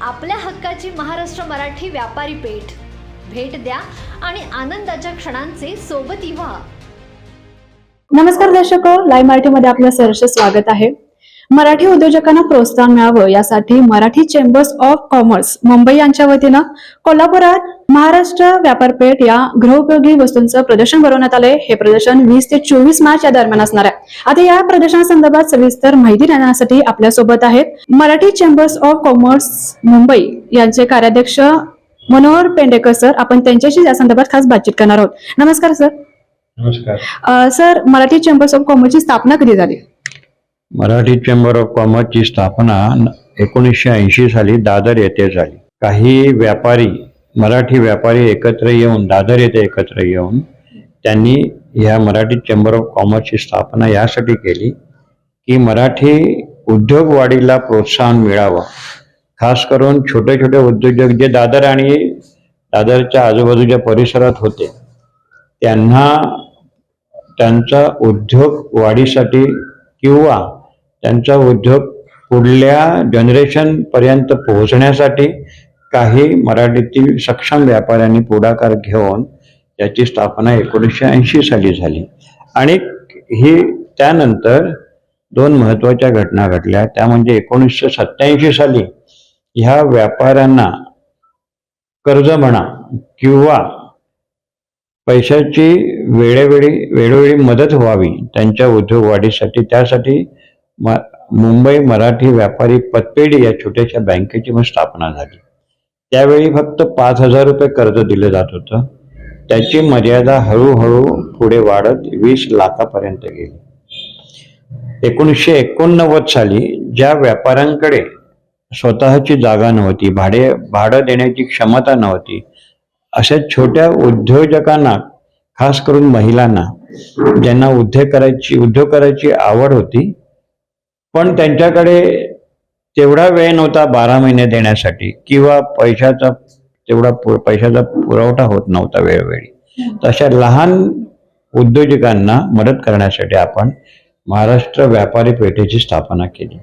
आपल्या हक्काची महाराष्ट्र मराठी व्यापारी पेठ. भेट द्या आणि आनंदाच्या क्षणांचे सोबती व्हा नमस्कार दर्शक लाईव्ह मराठीमध्ये आपलं सहर्ष स्वागत आहे. मराठी उद्योजकांना प्रोत्साहन मिळावं यासाठी Marathi chambers of commerce Mumbai यांच्या वतीनं कोल्हापुरात महाराष्ट्र व्यापारपेठ या गृहोपयोगी वस्तूंचं प्रदर्शन भरवण्यात आलंय. हे प्रदर्शन वीस ते चोवीस मार्च या दरम्यान असणार आहे. आता या प्रदर्शनासंदर्भात सविस्तर माहिती देण्यासाठी आपल्यासोबत आहेत Marathi chambers of commerce Mumbai यांचे कार्याध्यक्ष मनोहर पेंडेकर सर. आपण त्यांच्याशी या संदर्भात खास बातचीत करणार आहोत. नमस्कार सर. नमस्कार. सर मराठी चेंबर्स ऑफ कॉमर्सची स्थापना कधी झाली? मराठी चेंबर ऑफ कॉमर्सची स्थापना एकोणीसशे ऐंशी साली दादर येथे झाली. काही व्यापारी मराठी व्यापारी एकत्र येऊन दादर येथे एकत्र येऊन त्यांनी ह्या मराठी चेंबर ऑफ कॉमर्सची स्थापना यासाठी केली की मराठी उद्योग वाढीला प्रोत्साहन मिळावं. खास करून छोटे छोटे उद्योजक जे दादर आणि दादरच्या आजूबाजूच्या परिसरात होते त्यांना त्यांचा उद्योग वाढीसाठी किंवा त्यांचा उद्योग पुढल्या जनरेशन पर्यंत पोहोचण्यासाठी काही मराठीतील सक्षम व्यापाऱ्यांनी पुढाकार घेऊन याची स्थापना एकोणीसशे ऐंशी साली झाली. आणि ही त्यानंतर दोन महत्त्वाच्या घटना घडल्या. त्या म्हणजे एकोणीसशे सत्याऐंशी साली ह्या व्यापाऱ्यांना कर्ज म्हणा किंवा पैशाची वेळोवेळी वेळोवेळी मदत व्हावी त्यांच्या उद्योग वाढीसाठी त्यासाठी म मुंबई मराठी व्यापारी पतपेढी या छोट्याशा बँकेची मग स्थापना झाली. त्यावेळी फक्त पाच हजार रुपये कर्ज दिलं जात होतं. त्याची मर्यादा हळूहळू पुढे वाढत वीस लाखापर्यंत गेली. एकोणीसशे एकोणनव्वद साली ज्या व्यापाऱ्यांकडे स्वतःची जागा नव्हती भाडे भाडं देण्याची क्षमता नव्हती अशा छोट्या उद्योजकांना खास करून महिलांना ज्यांना उद्योग करायची उद्योग करायची आवड होती पण त्यांच्याकडे तेवढा वेळ नव्हता बारा महिने देण्यासाठी किंवा पैशाचा तेवढा पु- पैशाचा पुरवठा होत नव्हता वेळोवेळी. तशा लहान उद्योजकांना मदत करण्यासाठी आपण महाराष्ट्र व्यापारी पेठेची स्थापना केली.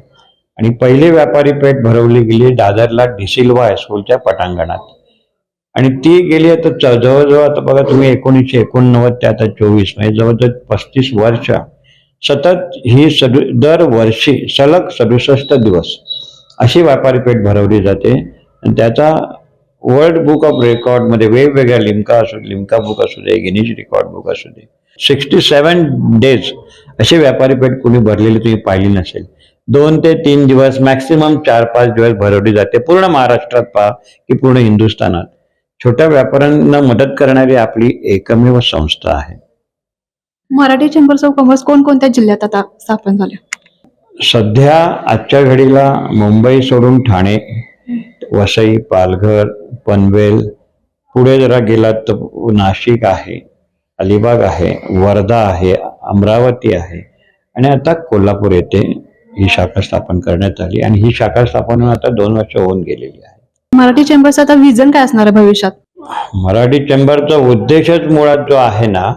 आणि पहिली व्यापारी पेठ भरवली गेली दादरला डिसिल्वा हायस्कूलच्या पटांगणात. आणि ती गेली आता च- जवळजवळ आता बघा तुम्ही एकोणीसशे एकोणनव्वद ते आता चोवीस म्हणजे जवळजवळ पस्तीस वर्ष सतत ही सदु दरवर्षी सलग सदुसष्ट दिवस अशी व्यापारी पेठ भरवली जाते. आणि त्याचा वर्ल्ड बुक ऑफ रेकॉर्डमध्ये वेगवेगळ्या लिमका असू लिमका बुक असू दे गिनीज रेकॉर्ड बुक असू दे. सिक्स्टी सेवन डेज अशी व्यापारी पेठ कुणी भरलेली तुम्ही पाहिली नसेल. दोन ते तीन दिवस मॅक्सिमम चार पाच दिवस भरवली जाते. पूर्ण महाराष्ट्रात पहा की पूर्ण हिंदुस्थानात. छोट्या व्यापाऱ्यांना मदत करणारी आपली एकमेव संस्था आहे. मराठी चेंबर्स ऑफ कॉमर्स कोणकोणत्या जिल्ह्यात आता स्थापन झाल्या सध्या आजच्या घडीला मुंबई सोडून ठाणे वसई पालघर पनवेल पुढे जरा गेलात तर नाशिक आहे अलिबाग आहे वर्धा आहे अमरावती आहे आणि आता कोल्हापूर येथे ही शाखा स्थापन करण्यात आली आणि ही शाखा स्थापन होऊन आता दोन वर्ष होऊन गेलेली आहे. मराठी चेंबर्स आता विजन काय असणार आहे भविष्यात? मराठी चेंबरचा उद्देशच मुळात जो आहे ना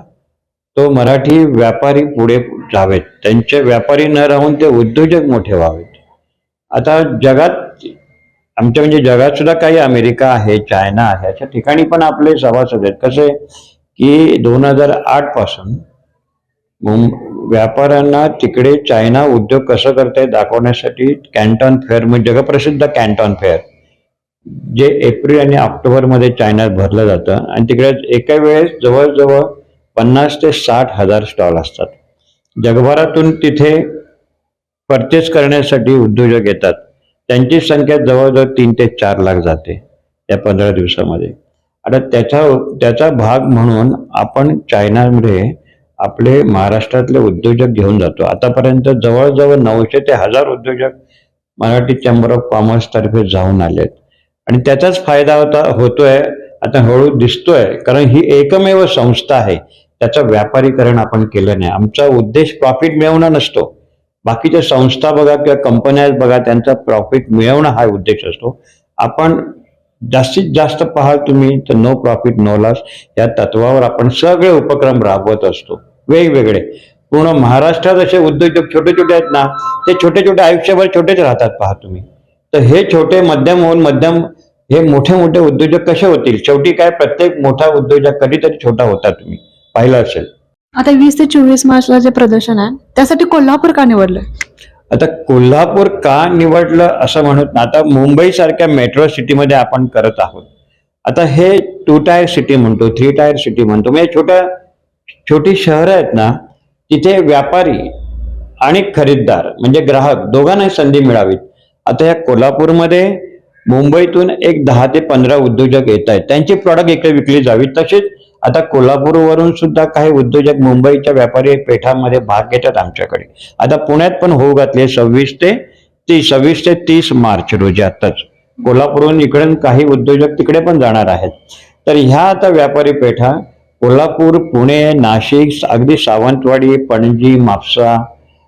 तो मराठी व्यापारी पुढे जावेत. त्यांचे व्यापारी न राहून ते उद्योजक मोठे व्हावेत. आता जगात आमच्या म्हणजे जगात सुद्धा काही अमेरिका आहे चायना आहे अशा ठिकाणी पण आपले सभासद आहेत. कसे? की दोन हजार आठपासून व्यापाऱ्यांना तिकडे चायना उद्योग कसं करताय दाखवण्यासाठी कॅन्टॉन फेअर म्हणजे जगप्रसिद्ध कॅन्टॉन फेअर जे एप्रिल आणि ऑक्टोबरमध्ये चायनात भरलं जातं. आणि तिकडे एका वेळेस जवळजवळ पन्नास ते साठ हजार स्टॉल असतात. जगभरातून तिथे परचेस करण्यासाठी उद्योजक येतात. त्यांची संख्या जवळजवळ तीन ते चार लाख जाते त्या पंधरा दिवसामध्ये. आता त्याचा त्याचा भाग म्हणून आपण चायनामध्ये आपले महाराष्ट्रातले उद्योजक घेऊन जातो. आतापर्यंत जवळजवळ नऊशे ते हजार उद्योजक मराठी चेंबर ऑफ कॉमर्स तर्फे जाऊन आलेत. आणि त्याचाच फायदा होता होतोय आता हळू दिसतोय कारण ही एकमेव संस्था आहे. त्याचं व्यापारीकरण आपण केलं नाही. आमचा उद्देश प्रॉफिट मिळवणं नसतो. बाकीच्या संस्था बघा किंवा कंपन्या बघा त्यांचा प्रॉफिट मिळवणं हा उद्देश असतो. आपण जास्तीत जास्त पाहाल तुम्ही तर नो प्रॉफिट नो लॉस या तत्वावर आपण सगळे उपक्रम राबवत असतो. वेगवेगळे. पूर्ण महाराष्ट्रात असे उद्योजक छोटे छोटे आहेत ना ते छोटे छोटे आयुष्यभर छोटेच राहतात पहा तुम्ही. तर हे छोटे मध्यम होऊन मध्यम हे मोठे मोठे उद्योजक कसे होतील? शेवटी काय प्रत्येक मोठा उद्योजक कधीतरी छोटा होता तुम्ही. पाहिलं असेल. आता वीस ते चोवीस मार्चला जे प्रदर्शन आहे त्यासाठी कोल्हापूर का निवडलंय आता कोल्हापूर का निवडलं असं म्हणत ना आता मुंबई सारख्या मेट्रो सिटीमध्ये आपण करत आहोत. आता हे टू टायर सिटी म्हणतो थ्री टायर सिटी म्हणतो. म्हणजे छोट्या छोटी शहरं आहेत ना तिथे व्यापारी आणि खरीददार म्हणजे ग्राहक दोघांनाही संधी मिळावीत. आता या कोल्हापूरमध्ये मुंबईतून एक दहा ते पंधरा उद्योजक येत आहेत. त्यांची प्रॉडक्ट इकडे विकली जावी. तसेच आता कोल्हापूरवरून सुद्धा काही उद्योजक मुंबईच्या व्यापारी पेठामध्ये भाग घेतात आमच्याकडे. आता पुण्यात पण होऊ घातले सव्वीस ते तीस सव्वीस ते तीस मार्च रोजी आताच. कोल्हापूरहून इकडून काही उद्योजक तिकडे पण जाणार आहेत. तर ह्या आता व्यापारी पेठा कोल्हापूर पुणे नाशिक अगदी सावंतवाडी पणजी म्हापसा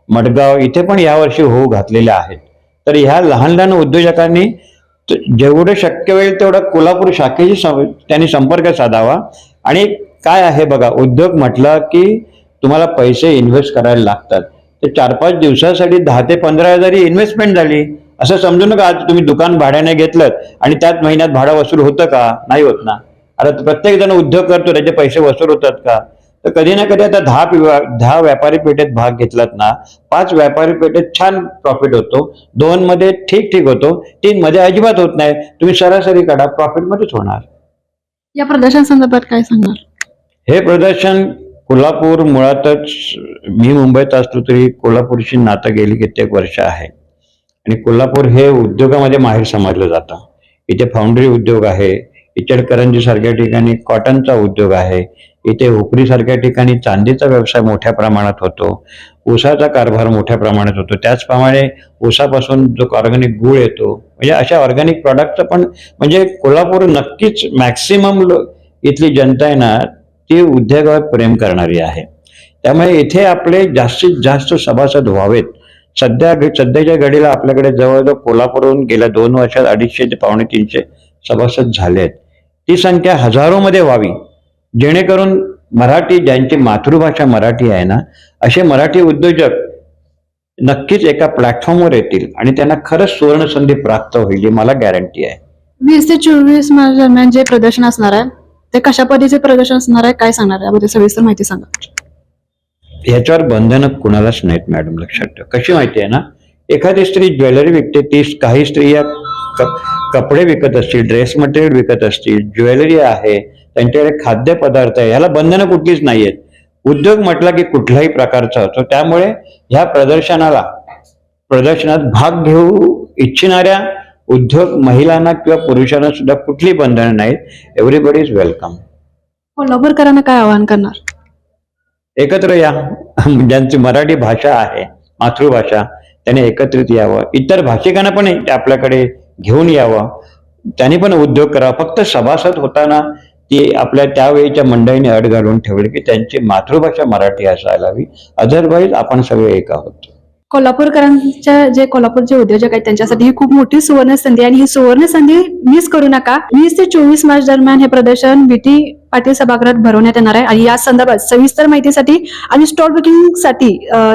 मडगाव इथे पण यावर्षी होऊ घातलेल्या आहेत. तर ह्या लहान लहान उद्योजकांनी जेवढं शक्य होईल तेवढं कोल्हापूर शाखेशी त्यांनी संपर्क साधावा. आणि काय आहे बघा उद्योग म्हटलं की तुम्हाला पैसे इन्व्हेस्ट करायला लागतात. तर चार पाच दिवसासाठी दहा ते पंधरा हजारी इन्व्हेस्टमेंट झाली. असं समजू नका आज तुम्ही दुकान भाड्याने घेतलं आणि त्याच महिन्यात भाडं वसूल होतं का? नाही होत ना. आता प्रत्येक जण उद्योग करतो त्याचे पैसे वसूल होतात का? तर कधी ना कधी आता दहा दहा व्यापारी पेठेत भाग घेतलात ना पाच व्यापारी पेठेत छान प्रॉफिट होतो. दोन मध्ये ठीक ठीक होतो. तीन मध्ये अजिबात होत नाही. तुम्ही सरासरी काढा प्रॉफिट मध्येच होणार. या प्रदर्शन संदर्भात काय सांगणार? हे प्रदर्शन कोल्हापूर मुळातच मी मुंबईत असलो तरी कोल्हापूरशी नातं गेली कित्येक वर्ष आहे. आणि कोल्हापूर हे उद्योगामध्ये माहेर समजलं जातं. इथे फाउंड्री उद्योग आहे इचलकरंजी सारख्या ठिकाणी कॉटनचा उद्योग आहे. इथे हुपरी सारख्या ठिकाणी चांदीचा व्यवसाय मोठ्या प्रमाणात होतो. ऊसाचा कारभार मोठ्या प्रमाणात होतो. त्याचप्रमाणे ऊसापासून जो ऑर्गॅनिक गुळ येतो म्हणजे अशा ऑर्गॅनिक प्रॉडक्टचं पण म्हणजे कोल्हापूर नक्कीच मॅक्सिमम इथली जनता आहे ना ती उद्योगावर प्रेम करणारी आहे. त्यामुळे इथे आपले जास्तीत जास्त सभासद व्हावेत. सध्या सध्याच्या घडीला आपल्याकडे जवळजवळ कोल्हापूरहून गेल्या दोन वर्षात अडीचशे ते पावणे तीनशे सभासद झाले आहेत ती संख्या हजारोमध्ये व्हावी. जेणेकरून मराठी ज्यांची मातृभाषा मराठी आहे ना असे मराठी उद्योजक नक्कीच एका प्लॅटफॉर्मवर येतील आणि त्यांना खरंच सुवर्ण संधी प्राप्त होईल ही मला गॅरंटी आहे. वीस ते चोवीस मार्च दरम्यान जे प्रदर्शन असणार आहे ते कशा पद्धतीचे प्रदर्शन असणार आहे काय सांगणार आहे? याबद्दल सविस्तर माहिती सांगा. ह्याच्यावर बंधनं कुणालाच नाहीत मॅडम लक्षात ठेवा. कशी माहिती आहे ना एखादी स्त्री ज्वेलरी विकते ती काही स्त्रिया कपडे विकत असतील ड्रेस मटेरियल विकत असतील ज्वेलरी आहे त्यांच्याकडे खाद्यपदार्थ आहे ह्याला बंधनं कुठलीच नाही आहेत उद्योग म्हटला की कुठल्याही प्रकारचा होतो त्यामुळे ह्या प्रदर्शनाला प्रदर्शनात भाग घेऊ इच्छिणाऱ्या उद्योग महिलांना किंवा पुरुषांना सुद्धा कुठली बंधनं नाहीत. एव्हरीबडी इज वेलकम कोल्हापूरकरांना काय आवाहन करणार? एकत्र या. ज्यांची मराठी भाषा आहे मातृभाषा त्याने एकत्रित यावं. इतर भाषिकांना पण आपल्याकडे घेऊन यावं. त्याने पण उद्योग करावा. फक्त सभासद होताना ती आपल्या त्यावेळीच्या मंडळीने अड घालून ठेवली की त्यांची मातृभाषा मराठी असायला हवी. अदरवाईज आपण सगळे एक आहोत. कोल्हापूरकरांच्या जे कोल्हापूरचे उद्योजक आहेत त्यांच्यासाठी ही खूप मोठी सुवर्ण संधी आणि ही सुवर्ण संधी मिस करू नका. वीस ते चोवीस मार्च दरम्यान हे प्रदर्शन बीटी पाटील सभागृहात भरवण्यात येणार आहे. आणि या संदर्भात सविस्तर माहितीसाठी आणि स्टॉल बुकिंगसाठी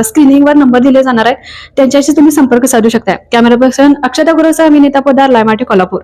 स्क्रीनिंगवर नंबर दिले जाणार आहे त्यांच्याशी तुम्ही संपर्क साधू शकता. कॅमेरा पर्सन अक्षता गुरुसह मी नीता पोदार लायमाटे कोल्हापूर.